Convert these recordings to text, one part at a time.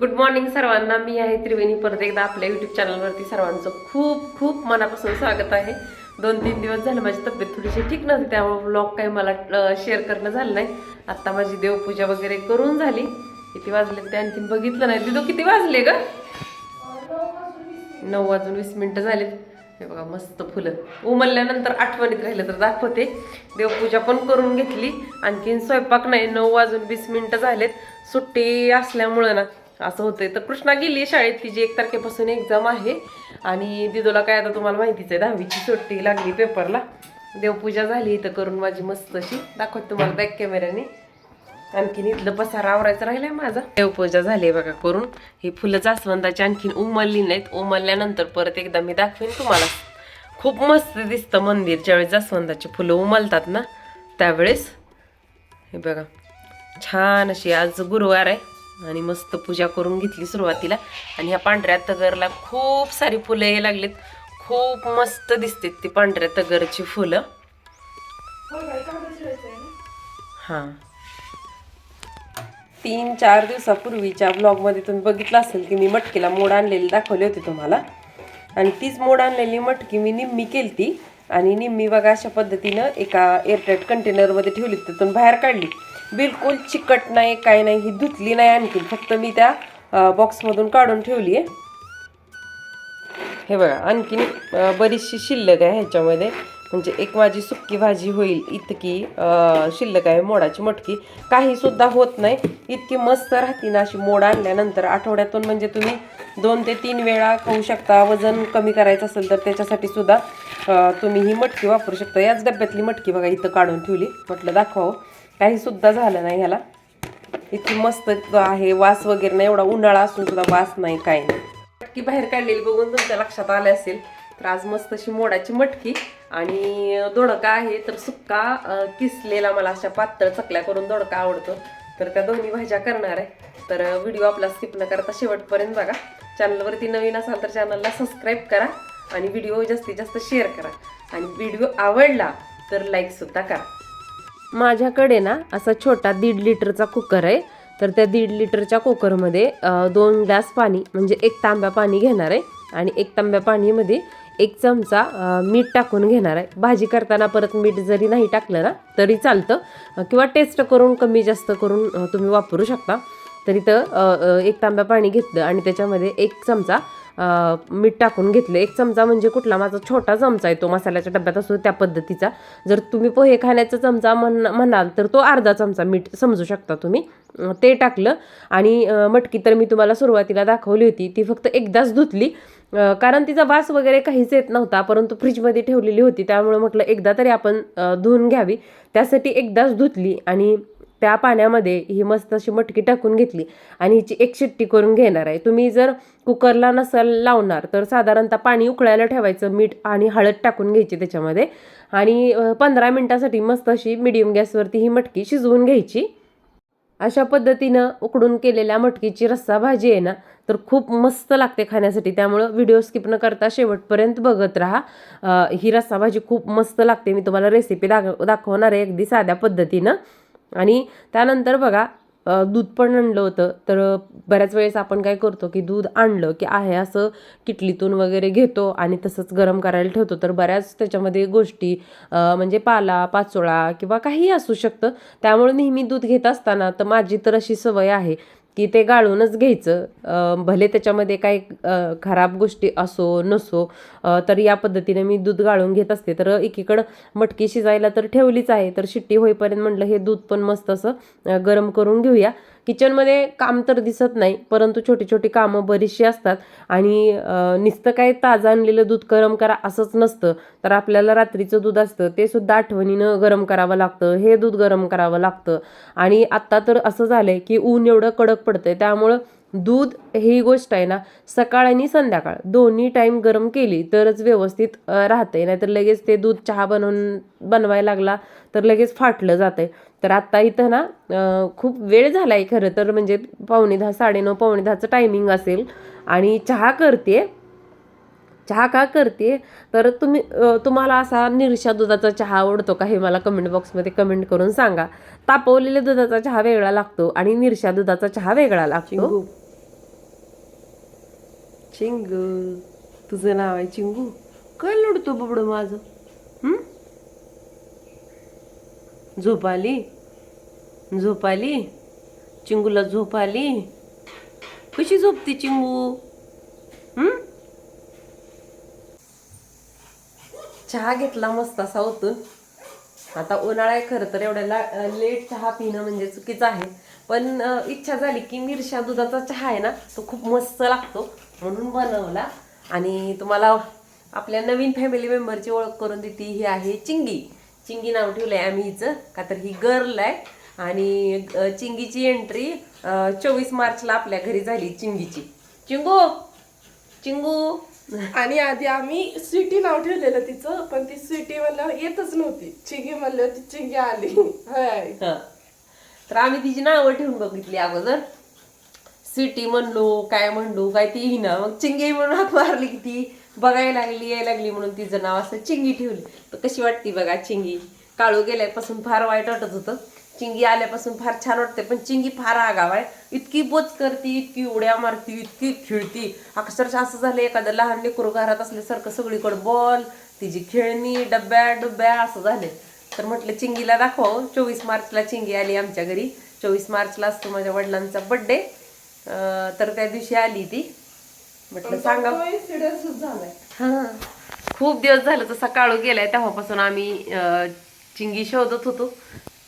Good morning सर्वांना. मी आहे त्रिवेणी. परत एकदा आपल्या युट्यूब चॅनलवरती सर्वांचं खूप खूप मनापासून स्वागत आहे. दोन तीन दिवस झालं माझी तब्येत थोडीशी ठीक नव्हती त्यामुळे ब्लॉग काही मला शेअर करणं झालं नाही. आत्ता माझी देवपूजा वगैरे करून झाली. किती वाजले ते आणखीन बघितलं नाही. दिदो किती वाजले ग? नऊ वाजून वीस मिनटं झालेत. हे बघा मस्त फुलं. उमलल्यानंतर आठवणीत राहिलं तर दाखवते. देवपूजा पण करून घेतली. आणखीन स्वयंपाक नाही नऊ वाजून वीस मिनटं झालेत. सुट्टी असल्यामुळं ना असं होतंय. तर कृष्णा गेली शाळेत तिची एक तारखेपासून एक्झाम आहे. आणि दिदोला काय आता तुम्हाला माहितीच आहे दहावीची सुट्टी लागली पेपरला. देवपूजा झाली इथं करून माझी मस्त अशी. दाखवत तुम्हाला बॅक कॅमेऱ्याने आणखीन इथलं पसारा आवरायचं राहिलंय माझा. देवपूजा झाली बघा करून. ही फुलं जास्वंदाची आणखीन उमलली नाहीत. उमलल्यानंतर परत एकदा मी दाखवेन तुम्हाला. खूप मस्त दिसतं मंदिर. ज्यावेळेस जास्वंदाची फुलं उमलतात ना त्यावेळेस. हे बघा. छान अशी आज गुरुवार आहे. आणि मस्त पूजा करून घेतली सुरुवातीला. आणि ह्या पांढऱ्या तगरला खूप सारी फुलं हे लागलीत. खूप मस्त दिसते ती पांढऱ्या तगरची फुलं. हां. तीन चार दिवसापूर्वीच्या ब्लॉगमध्ये तुम्ही बघितलं असेल की मी मटकीला मोड आणलेली दाखवली होती तुम्हाला. आणि तीच मोड आणलेली मटकी मी निम्मी केली ती आणि निम्मी बघा अशा पद्धतीनं एका एअरटाईट कंटेनरमध्ये ठेवली तिथून बाहेर काढली बिलकुल चिकट नाही काय नाही. ही धुतली नाही आणखी फक्त मी त्या बॉक्समधून काढून ठेवली आहे हे बघा आणखीन बरीचशी शिल्लक आहे ह्याच्यामध्ये. म्हणजे एक माझी सुक्की भाजी होईल इतकी शिल्लक आहे मोडाची मटकी. काही सुद्धा होत नाही. इतकी मस्त राहते ना अशी मोड आणल्यानंतर. आठवड्यातून म्हणजे तुम्ही दोन ते तीन वेळा खाऊ शकता. वजन कमी करायचं असेल तर त्याच्यासाठी सुद्धा तुम्ही ही मटकी वापरू शकता. याच डब्यातली मटकी बघा इथं काढून ठेवली. म्हटलं दाखवावं. काहीसुद्धा झालं नाही ह्याला. इतकी मस्त आहे वास वगैरे नाही एवढा उन्हाळा असून सुद्धा वास नाही काय नाही. मटकी बाहेर काढलेली बघून तुमच्या लक्षात आले असेल तर आज मस्त अशी मोडाची मटकी आणि दोडका आहे तर सुक्का किसलेला मला अशा पातळ चकल्या करून दोडका आवडतो. तर त्या दोन्ही भाज्या करणार आहे. तर व्हिडिओ आपला स्किप न करता शेवटपर्यंत बघा. चॅनलवरती नवीन असाल तर चॅनलला सबस्क्राईब करा आणि व्हिडिओ जास्तीत जास्त शेअर करा. आणि व्हिडिओ आवडला तर लाईकसुद्धा करा. माझ्याकडे ना असा छोटा दीड लिटरचा कुकर आहे. तर त्या दीड लिटरच्या कुकरमध्ये दोन ग्लास पाणी म्हणजे एक तांब्या पाणी घेणार आहे आणि एक तांब्या पाणीमध्ये एक चमचा मीठ टाकून घेणार आहे. भाजी करताना परत मीठ जरी नाही टाकलं ना तरी चालतं. किंवा टेस्ट करून कमी जास्त करून तुम्ही वापरू शकता. तर इथं एक तांब्या पाणी घेतलं आणि त्याच्यामध्ये एक चमचा मीठ टाकून घेतलं. एक चमचा म्हणजे कुठला? माझा छोटा चमचा आहे तो मसाल्याच्या डब्यात असतो त्या पद्धतीचा. जर तुम्ही पोहे खाण्याचा चमचा म्हण म्हणाल तर तो अर्धा चमचा मीठ समजू शकता तुम्ही. ते टाकलं आणि मटकी तर मी तुम्हाला सुरुवातीला दाखवली होती. ती फक्त एकदाच धुतली. कारण तिचा वास वगैरे काहीच येत नव्हता परंतु फ्रीजमध्ये ठेवलेली होती. त्यामुळे म्हटलं एकदा तरी आपण धुवून घ्यावी. त्यासाठी एकदाच धुतली आणि त्या पाण्यामध्ये ही मस्त अशी मटकी टाकून घेतली आणि हिची एक शिट्टी करून घेणार आहे. तुम्ही जर कुकरला नसल लावणार तर साधारणतः पाणी उकळायला ठेवायचं मीठ आणि हळद टाकून घ्यायची त्याच्यामध्ये. आणि पंधरा मिनटासाठी मस्त अशी मिडियम गॅसवरती ही मटकी शिजवून घ्यायची. अशा पद्धतीनं उकडून केलेल्या मटकीची रस्सा भाजी आहे ना तर खूप मस्त लागते खाण्यासाठी. त्यामुळं व्हिडिओ स्किप न करता शेवटपर्यंत बघत राहा. ही रस्सा भाजी खूप मस्त लागते. मी तुम्हाला रेसिपी दाख दाखवणार आहे अगदी साध्या पद्धतीनं. आणि त्यानंतर बघा दूध पण आणलं होतं. तर बऱ्याच वेळेस आपण काय करतो की दूध आणलं की आहे असं किटलीतून वगैरे घेतो आणि तसंच गरम करायला ठेवतो. तर बऱ्याच त्याच्यामध्ये गोष्टी म्हणजे पाला पाचोळा किंवा काहीही असू शकतं. त्यामुळे नेहमी दूध घेत असताना तर माझी तर अशी सवय आहे की ते गाळूनच घ्यायचं. भले त्याच्यामध्ये काही खराब गोष्टी असो नसो तर या पद्धतीने मी दूध गाळून घेत असते. तर एकीकडं मटकी शिजायला तर ठेवलीच आहे तर शिट्टी होईपर्यंत म्हटलं हे दूध पण मस्त असं गरम करून घेऊया. किचनमध्ये काम तर दिसत नाही परंतु छोटी छोटी कामं बरीचशी असतात. आणि नुसतं काय ताजं आणलेलं दूध गरम करा असंच नसतं. तर आपल्याला रात्रीचं दूध असतं ते सुद्धा आठवणीनं गरम करावं लागतं हे दूध गरम करावं लागतं. आणि आत्ता तर असं झालं आहे की ऊन एवढं कडक पडतं आहे त्यामुळं दूध ही गोष्ट आहे ना सकाळ आणि संध्याकाळ दोन्ही टाईम गरम केली तरच व्यवस्थित राहते नाहीतर लगेच ते दूध चहा बनवून बनवायला लागला तर लगेच फाटलं जातं आहे तर आत्ता इथं ना खूप वेळ झाला आहे खरं तर म्हणजे पावणे दहा साडेनऊ पावणे दहाचं टायमिंग असेल. आणि चहा करते चहा का करते तर तुम्ही तुम्हाला असा निरशा दुधाचा चहा आवडतो का हे मला कमेंट बॉक्समध्ये कमेंट करून सांगा. तापवलेल्या दुधाचा चहा वेगळा लागतो आणि निरशा दुधाचा चहा वेगळा लागतो. चिंगू. तुझं नाव आहे चिंगू. काय लढतो बबड माझं हं? झोप आली झोप आली चिंगूला झोप आली कशी झोपती चिंगू? चहा घेतला मस्त असा ओतून. आता उन्हाळा आहे खरं तर एवढ्या ला- लेट चहा पिणं म्हणजे चुकीचं आहे. पण इच्छा झाली की मिरशा दुधाचा चहा आहे ना तो खूप मस्त लागतो. म्हणून बनवला. आणि तुम्हाला आपल्या नवीन फॅमिली मेंबरची ओळख करून देते. ही आहे चिंगी. चिंगी नाव ठेवलंय आम्ही हिचं. का तर ही गर्ल आहे आणि चिंगीची एंट्री चोवीस मार्चला आपल्या घरी झाली चिंगीची. चिंगू! चिंगू! आणि आधी आम्ही स्वीटी नाव ठेवलेलं तिचं पण ती स्वीटी म्हणलं येतच नव्हती. चिंगी म्हणलं ती चिंगी आली. हाय. तर आम्ही तिची नावं ठेवून बघितली अगोदर. सिटी म्हणलो काय म्हणलो काय ती ना मग चिंगी म्हणून हाक मारली की ती बघायला लागली यायला लागली म्हणून तिचं नाव असं चिंगी ठेवली. तर कशी वाटते बघा चिंगी? काळू गेल्यापासून फार वाईट वाटत होतं. चिंगी आल्यापासून फार छान वाटते पण चिंगी फार आगाव आहे. इतकी बोच करते इतकी उड्या मारती इतकी खिळती. अक्षरशः असं झालं एखादं लहान लेकरू घरात असल्यासारखं सगळीकडे बॉल तिची खेळणी डब्या डुब्या असं झाले तर म्हटलं चिंगीला दाखवावं चोवीस मार्चला चिंगी आली आमच्या घरी. चोवीस मार्चला असतो माझ्या वडिलांचा बड्डे तर त्या दिवशी आली ती. म्हटलं सांगा. झालाय. हा. खूप दिवस झालं तसा काळू गेलाय तेव्हापासून आम्ही चिंगी शोधत होतो.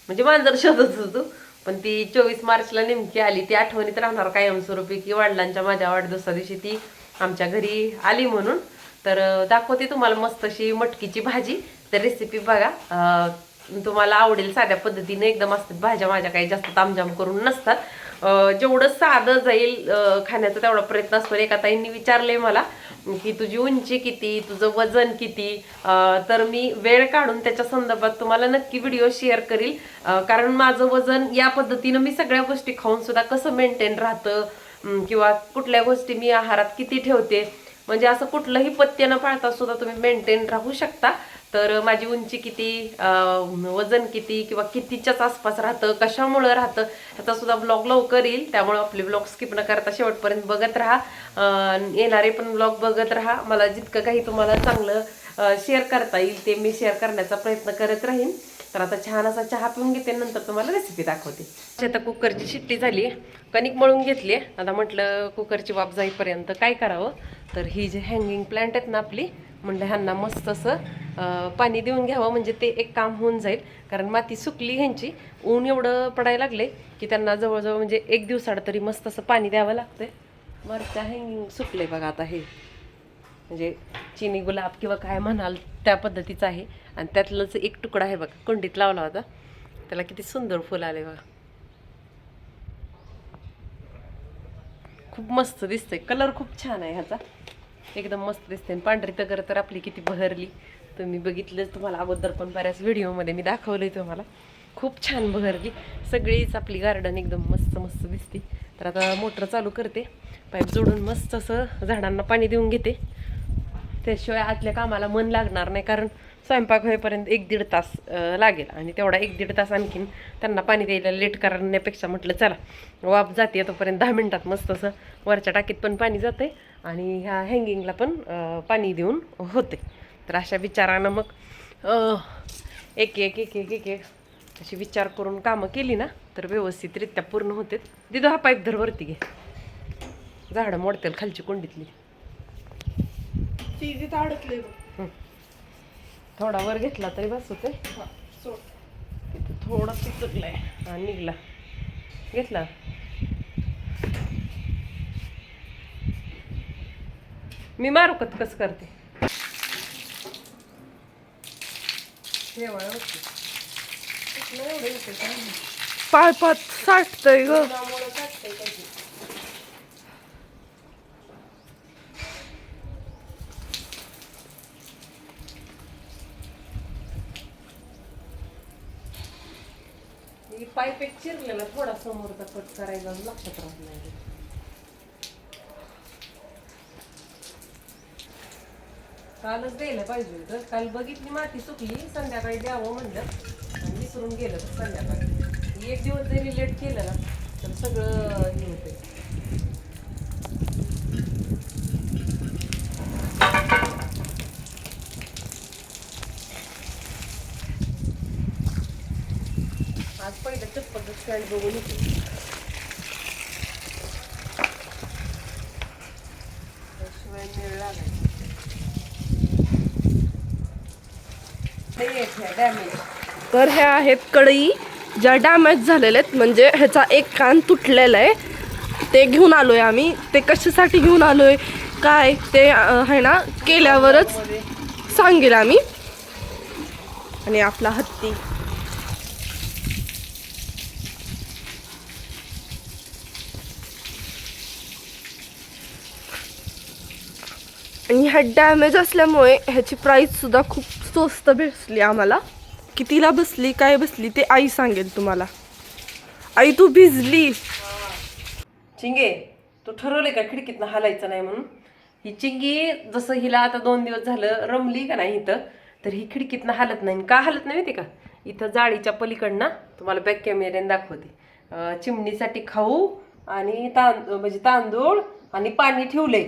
म्हणजे मांजर शोधत होतो. पण ती चोवीस मार्चला नेमकी आली. ती आठवणीत राहणार कायमस्वरूपी की वडिलांच्या माझ्या वाढदिवसा दिवशी ती आमच्या घरी आली म्हणून. तर दाखवते तुम्हाला मस्त अशी मटकीची भाजी. तर रेसिपी बघा. तुम्हाला आवडेल साध्या पद्धतीने. एकदम असतात भाज्या माझ्या काही जास्त तामजाम करून नसतात. जेवढं साधं जाईल खाण्याचा तेवढा प्रयत्न असतो. एका ताईंनी विचारले मला की तुझी उंची किती? तुझं वजन किती? तर मी वेळ काढून त्याच्या संदर्भात तुम्हाला नक्की व्हिडिओ शेअर करील. कारण माझं वजन या पद्धतीनं मी सगळ्या गोष्टी खाऊन सुद्धा कसं मेंटेन राहतं किंवा कुठल्या गोष्टी मी आहारात किती ठेवते? म्हणजे असं कुठलंही पथ्य न पाळता सुद्धा तुम्ही मेंटेन राहू शकता. तर माझी उंची किती वजन किती किंवा कितीच्याच आसपास राहतं कशामुळं राहतं ह्याचा सुद्धा ब्लॉग लवकर येईल. त्यामुळे आपले ब्लॉग स्किप न करता शेवटपर्यंत बघत राहा. येणारे पण ब्लॉग बघत राहा. मला जितकं काही तुम्हाला चांगलं शेअर करता येईल ते मी शेअर करण्याचा प्रयत्न करत राहीन. तर आता छान असा चहा पिऊन घेते नंतर तुम्हाला रेसिपी दाखवते. आता कुकरची शिट्टी झाली. कणिक मळून घेतली. आता म्हटलं कुकरची वाफ जाईपर्यंत काय करावं? तर ही जे हँगिंग प्लांट आहेत ना आपली म्हणलं ह्यांना मस्त असं पाणी देऊन घ्यावं. म्हणजे ते एक काम होऊन जाईल. कारण माती सुकली ह्यांची ऊन एवढं पडायला लागले की त्यांना जवळजवळ म्हणजे एक दिवसाड तरी मस्त असं पाणी द्यावं लागतंय. मरच्या हँगिंग सुकले बघा आता हे. म्हणजे चिनी गुलाब किंवा काय म्हणाल त्या पद्धतीचं आहे. आणि त्यातलंच एक तुकडा आहे बघा कुंडीत लावला होता. त्याला किती सुंदर फुलं आले बघा. खूप मस्त दिसतंय. कलर खूप छान आहे ह्याचा. एकदम मस्त दिसते आणि पांढरी तगर तर आपली किती बहरली. तुम्ही बघितलंच तुम्हाला अगोदर पण बऱ्याच व्हिडिओमध्ये मी दाखवलंय तुम्हाला. खूप छान बहरली. सगळीच आपली गार्डन एकदम मस्त मस्त दिसते. तर आता मोटर चालू करते. पाईप जोडून मस्त असं झाडांना पाणी देऊन घेते. त्याशिवाय आतल्या कामाला मन लागणार नाही कारण स्वयंपाक होईपर्यंत एक दीड तास लागेल. आणि तेवढा एक दीड तास आणखीन त्यांना पाणी द्यायला लेट करण्यापेक्षा म्हटलं चला वाफ जाते तोपर्यंत दहा मिनटात मस्त असं वरच्या टाकीत पण पाणी जाते आणि ह्या हँगिंगला पण पाणी देऊन होते तर अशा विचारानं मग एक एक एक एक एक एक अशी विचार करून कामं केली ना तर व्यवस्थितरित्या पूर्ण होते दिदो हा पाईप धर वरती घे. झाडं मोडतील खालची कुंडीतली. ती तिथं अडकले बघ. थोडा वर घेतला तरी बस होते हा, तिथं थोडा चिचकलाय हा निघला. घेतला मी मारू कत कस करते? माहिती. पायपात साठतय ग उन्हामुळं काढतंय काय ते. ही पाईप एक चिरलेला थोडा समोरचा कट करायला लक्षात राहत नाही. कालच द्यायला पाहिजे होतं. काल बघितली माती सुकली संध्याकाळी द्यावं म्हणलं. आणि विसरून गेलं संध्याकाळी. एक दिवस जरी लेट केलं ना तर सगळं हे होतं पॅन्ट बघून मेळ तर ह्या आहेत कढई ज्या डॅमेज झालेल्या आहेत म्हणजे ह्याचा एक कान तुटलेला आहे. ते घेऊन आलो आहे आम्ही. ते कशासाठी घेऊन आलो आहे काय? ते आहे ना केल्यावरच सांगेल आम्ही. आणि आपला हत्ती. आणि ह्या डॅमेज असल्यामुळे ह्याची प्राईजसुद्धा खूप स्वस्त भेटली आम्हाला. कितीला बसली काय बसली ते आई सांगेल तुम्हाला. आई तू भिजली. चिंगे तू ठरवले का खिडकीतनं हालायचं नाही म्हणून? ही चिंगी जसं हिला आता दोन दिवस झालं रमली का नाही इथं तर ही खिडकीतनं हालत नाही. का हालत नाही माहिती का? इथं जाळीच्या पलीकडनं तुम्हाला बॅक कॅमेऱ्याने दाखवते. चिमणीसाठी खाऊ आणि तां म्हणजे तांदूळ आणि पाणी ठेवले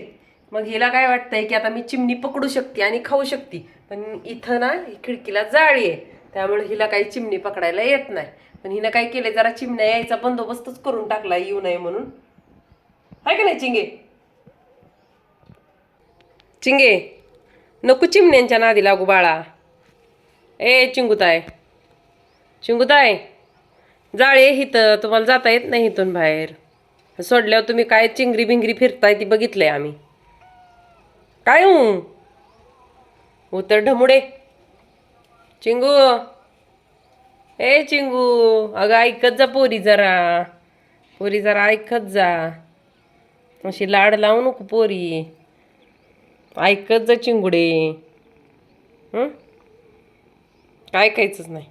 मग हिला काय वाटतंय की आता मी चिमणी पकडू शकते आणि खाऊ शकते. पण इथं ना ही खिडकीला जाळी आहे. त्यामुळे हिला काही चिमणी पकडायला येत नाही. पण हिनं काय केलंय जरा चिमण्या यायचा बंदोबस्तच करून टाकला येऊ नये म्हणून. आहे का नाही चिंगे? चिंगे नको चिमण्यांच्या नादी लागू बाळा. ए चिंगुताय चिंगुताय जाळे हिथं तुम्हाला जाता येत नाही इथून बाहेर. सोडल्यावर तुम्ही काय चिंगरी बिंगरी फिरताय ती बघितलंय आम्ही. काय हू? उतर ढमुडे. चिंगू. ए चिंगू अगं ऐकत जा पोरी जरा. पोरी जरा ऐकत जा. अशी लाड लावू नको पोरी. ऐकत जा चिंगुडे. काय ऐकायचंच नाही.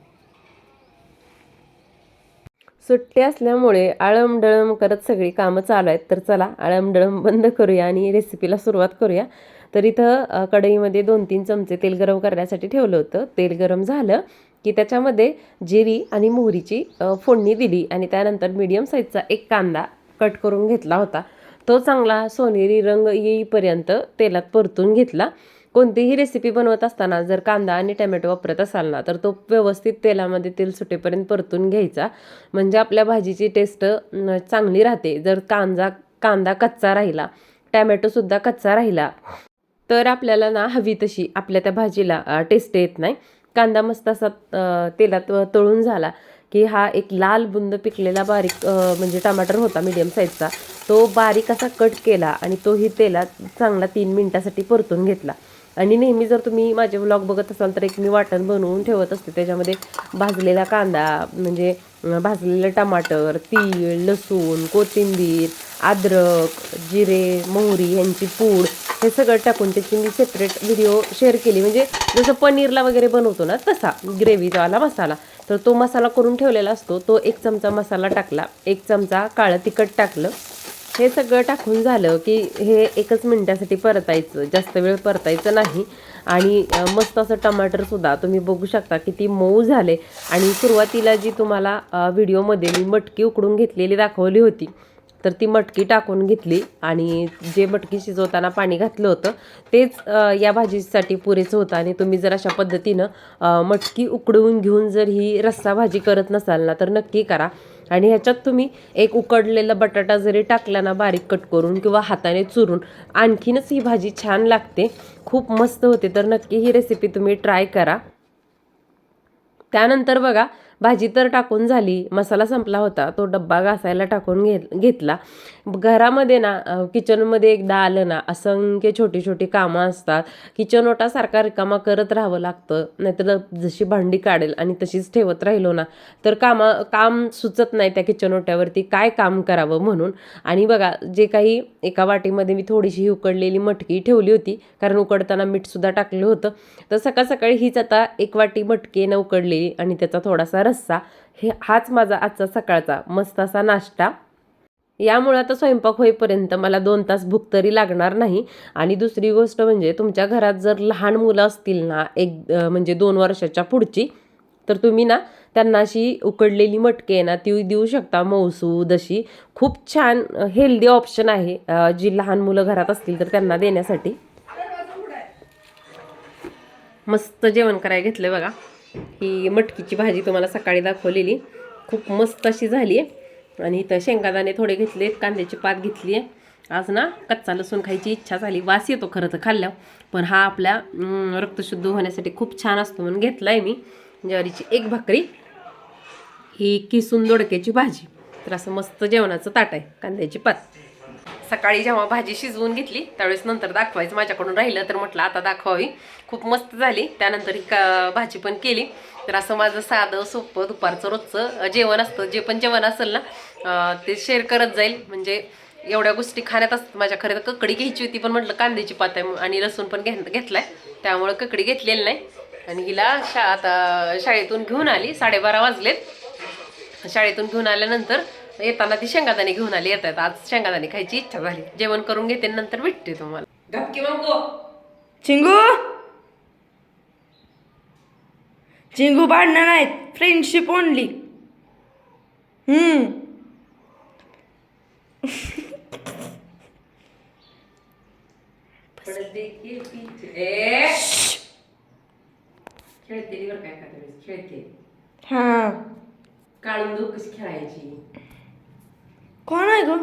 सुट्टी असल्यामुळे आळमडळम करत सगळी कामं चालू आहेत. तर चला आळमडळम बंद करूया आणि रेसिपीला सुरुवात करूया. तर इथं कढईमध्ये दोन तीन चमचे तेल गरम करण्यासाठी ठेवलं होतं. तेल गरम झालं की त्याच्यामध्ये जिरी आणि मोहरीची फोडणी दिली आणि त्यानंतर मीडियम साईजचा एक कांदा कट करून घेतला होता. तो चांगला सोनेरी रंग येईपर्यंत तेलात परतून घेतला. कोणतीही रेसिपी बनवत असताना जर कांदा आणि टॅमॅटो वापरत असाल ना तर तो व्यवस्थित तेलामध्ये तेल सुटेपर्यंत परतून घ्यायचा. म्हणजे आपल्या भाजीची टेस्ट चांगली राहते. जर कांदा कांदा कच्चा राहिला टॅमॅटोसुद्धा कच्चा राहिला तर आपल्याला ना हवी तशी आपल्या त्या भाजीला टेस्ट येत नाही. कांदा मस्त असा तेलात तळून झाला की हा एक लाल बुंद पिकलेला बारीक म्हणजे टमाटर होता मीडियम साईजचा तो बारीक असा कट केला आणि तोही तेलात चांगला तीन मिनटासाठी परतून घेतला. आणि नेहमी जर तुम्ही माझे व्लॉग बघत असाल तर एक मी वाटण बनवून ठेवत असते. त्याच्यामध्ये भाजलेला कांदा म्हणजे भाजलेलं टमाटर तीळ लसूण कोथिंबीर अद्रक जिरे मोहरी यांची पूड हे सगळं टाकून त्याची मी सेपरेट व्हिडिओ शेअर केली. म्हणजे जसं पनीरला वगैरे बनवतो ना तसा ग्रेव्हीवाला मसाला. तर तो मसाला करून ठेवलेला असतो. तो एक चमचा मसाला टाकला. एक चमचा काळं तिखट टाकलं. हे सगळं टाकून झालं की हे एकच मिनटासाठी परतायचं जास्त वेळ परतायचं नाही. आणि मस्त असं टमाटरसुद्धा तुम्ही बघू शकता किती मऊ झाले. आणि सुरुवातीला जी तुम्हाला व्हिडिओमध्ये मी मटकी उकडून घेतलेली दाखवली होती तर ती मटकी टाकून घेतली. आणि जे मटकी शिजवताना पाणी घातलं होतं तेच या भाजीसाठी पुरेसं होतं. आणि तुम्ही जर अशा पद्धतीनं मटकी उकडवून घेऊन जर ही रस्सा भाजी करत नसाल ना तर नक्की करा. आणि ह्याच्यात तुम्ही एक उकडलेला बटाटा जरी टाकला ना बारीक कट करून किंवा हाताने चुरून आणखीनच ही भाजी छान लागते. खूप मस्त होते. तर नक्की ही रेसिपी तुम्ही ट्राय करा. त्यानंतर बघा भाजी तर टाकून झाली मसाला संपला होता तो डब्बा घासायला टाकून घे घेतला. घरामध्ये ना किचनमध्ये एकदा आलं ना असंख्य छोटी छोटी कामं असतात. किचन ओटासारखा रिकामा करत राहावं लागतं नाहीतर जशी भांडी काढेल आणि तशीच ठेवत राहिलो ना तर कामा काम सुचत नाही त्या किचन ओट्यावरती काय काम करावं म्हणून. आणि बघा जे काही एका वाटीमध्ये मी थोडीशी उकडलेली मटकी ठेवली होती कारण उकडताना मीठसुद्धा टाकलं होतं तर सकाळ सकाळी हीच आता एक वाटी मटकेनं उकडली उकडलेली आणि त्याचा थोडासा रस्सा हे हाच माझा आजचा सकाळचा मस्त असा नाश्ता. यामुळे आता स्वयंपाक होईपर्यंत मला दोन तास भूक तरी लागणार नाही. आणि दुसरी गोष्ट म्हणजे तुमच्या घरात जर लहान मुलं असतील ना एक म्हणजे दोन वर्षाच्या पुढची तर तुम्ही ना त्यांना अशी उकडलेली मटकी आहे ना ती देऊ शकता मौसूद अशी खूप छान हेल्दी ऑप्शन आहे जी लहान मुलं घरात असतील तर त्यांना देण्यासाठी. मस्त जेवण करायला घेतलं बघा. ही मटकीची भाजी तुम्हाला सकाळी दाखवलेली. खूप मस्त अशी झाली आहे. आणि इथं शेंगादाणे थोडे घेतले कांद्याची पात घेतली आहे. आज ना कच्चा लसूण खायची इच्छा झाली. वास येतो खरं तर खाल्ल्यावर. पण हा आपल्या रक्तशुद्ध होण्यासाठी खूप छान असतो म्हणून घेतला आहे मी. ज्वारीची एक भाकरी. ही किसून दोडक्याची भाजी. तर असं मस्त जेवणाचं ताट आहे. कांद्याची पात. सकाळी जेव्हा भाजी शिजवून घेतली त्यावेळेस नंतर दाखवायचं. माझ्याकडून राहिलं तर म्हटलं आता दाखवावी. खूप मस्त झाली. त्यानंतर ही का भाजी पण केली. तर असं माझं साधं सोपं दुपारचं रोजचं जेवण असतं. जे पण जेवण असेल ना ते शेअर करत जाईल. म्हणजे एवढ्या गोष्टी खाण्यात असतात. माझ्या खरं तर ककडी घ्यायची होती पण म्हटलं कांद्याची पातळ आणि लसूण पण घे घेतलाय. त्यामुळं ककडी घेतलेली नाही. आणि हिला शा आता शाळेतून घेऊन आली. साडेबारा वाजलेत. शाळेतून घेऊन आल्यानंतर येताना ती शेंगादाणे घेऊन आली येतात आज शेंगादाणे खायची इच्छा झाली. जेवण करून घेते नंतर भेटते तुम्हाला. गपकी मग. चिंगू! चिंगू भांडणं नाहीत. फ्रेंडशिप ओनली हम्म. खेळते हा. काळून कशी खेळायची? कोण आहे ग?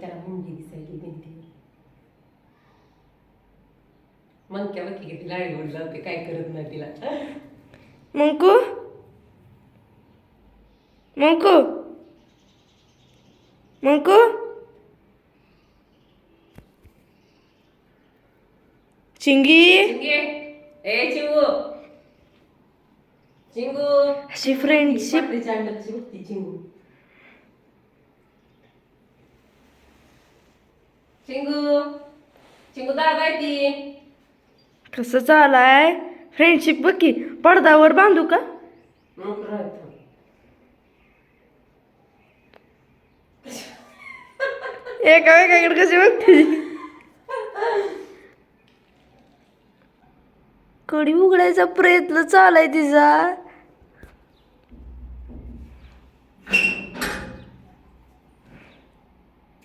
त्याला मुंगी दिसायली भिंतीवर. मंक्या बघी किती लाडी गोड लावते काय करत नाही तिला. मंकू? मंकू? मंकू? चिंगी? चिंगे? ए चिंगू. चिंगू. अशी फ्रेंडशिप अंडाची बघती चिंगू. चिंगू चिंगू दादा आहे ती. कसं चालाय फ्रेंडशिप बघ की पडद्यावर बांधू का? एका एकाकडे कशी बघते? कडी उघडायचा प्रयत्न चालाय तिचा.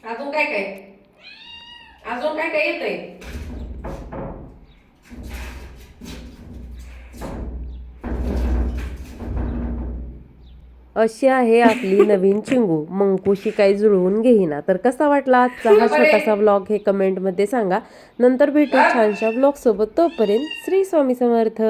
अजून काय काय? अजून काय काय येतंय? अशी आहे आपली नवीन चिंगू. मंकूशी काही जुळवून घेईना. तर कसा वाटला आजचा हा छोटासा ब्लॉग हे कमेंटमध्ये सांगा. नंतर भेटू छानशा ब्लॉग सोबत. तोपर्यंत श्री स्वामी समर्थ.